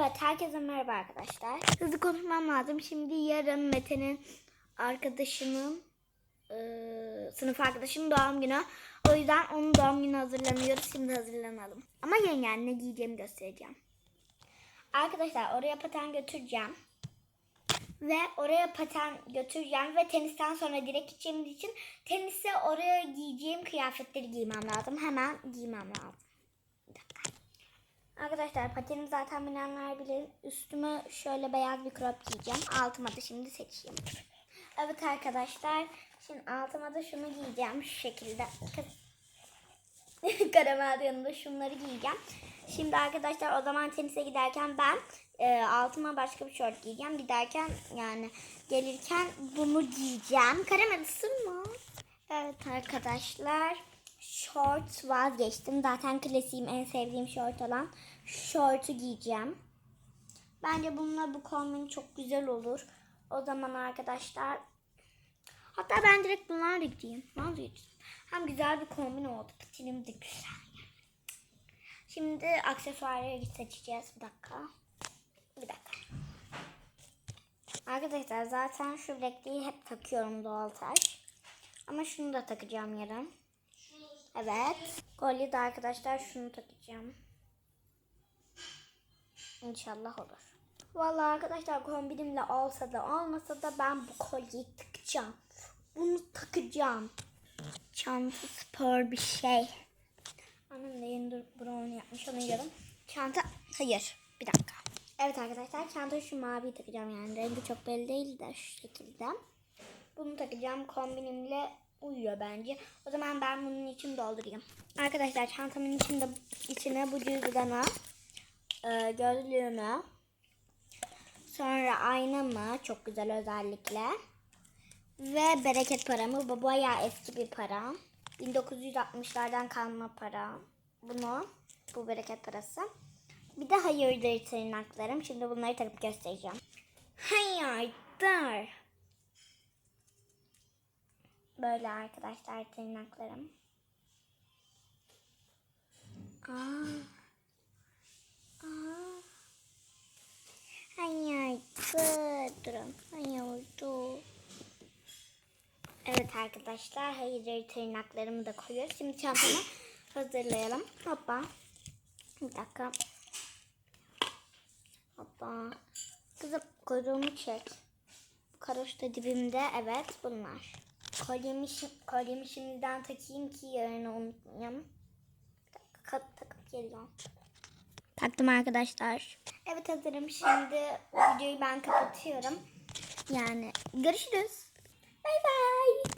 Evet herkese merhaba arkadaşlar. Hızlı konuşmam lazım. Şimdi yarın Mete'nin arkadaşının eee, sınıf arkadaşının doğum günü. O yüzden onun doğum günü hazırlanıyoruz. Şimdi hazırlanalım. Ama yengen ne giyeceğimi göstereceğim. Arkadaşlar oraya paten götüreceğim. Ve oraya paten götüreceğim ve tenisten sonra direkt gideceğimiz için tenise oraya giyeceğim kıyafetleri giymem lazım. Hemen giymem lazım. Bir dakika. Arkadaşlar patenim zaten bilenler bilir. Üstüme şöyle beyaz bir crop giyeceğim. Altıma da şimdi seçeyim. Evet arkadaşlar. Şimdi altıma da şunu giyeceğim. Şu şekilde. Karamel yanında şunları giyeceğim. Şimdi arkadaşlar o zaman tenise giderken ben e, altıma başka bir şort giyeceğim. Giderken yani gelirken bunu giyeceğim. Karamel ısırma. Evet arkadaşlar. Short vazgeçtim. Zaten klasiğim en sevdiğim şort olan şortu giyeceğim. Bence bununla bu kombin çok güzel olur. O zaman arkadaşlar hatta ben direkt bunlarla gideyim. Vazgeçtim. Hem güzel bir kombin oldu. Patinim de güzel. Şimdi aksesuarları seçeceğiz. Bir dakika. Bir dakika. Arkadaşlar zaten şu bilekliği hep takıyorum doğal taş. Ama şunu da takacağım yarın. Evet. Kolye de arkadaşlar şunu takacağım. İnşallah olur. Vallahi arkadaşlar kombinimle olsa da olmasa da ben bu kolyeyi takacağım. Bunu takacağım. Çanta spor bir şey. Annem de yeni dur brown yapmış onu yiyorum. Çanta hayır bir dakika. Evet arkadaşlar çanta şu mavi takacağım yani rengi çok belli değil de şu şekilde. Bunu takacağım kombinimle uyuyor bence. O zaman ben bunun için doldurayım. Arkadaşlar çantamın içinde içine bu cüzdanı, e, gözlüğümü, sonra aynamı çok güzel özellikle ve bereket paramı. Bu bayağı eski bir para. 1960'lardan kalma para. Bunu, bu bereket parası. Bir de hayırdır tırnaklarım. Şimdi bunları takıp göstereceğim. Hayırdır. Böyle arkadaşlar tırnaklarım. Aa. Aa. Hayırdır. Durun. Hayırdır. Evet arkadaşlar hayırdır tırnaklarımı da koyuyoruz. Şimdi çantamı hazırlayalım. Hoppa. Bir dakika. Hoppa. Kızım kuyruğumu çek. Karoş dibimde. Evet bunlar. Kolyemi, kolyemi şimdiden takayım ki yarın unutmayayım. Kat- takıp geliyorum. Taktım arkadaşlar. Evet hazırım. Şimdi videoyu ben kapatıyorum. Yani görüşürüz. Bay bay.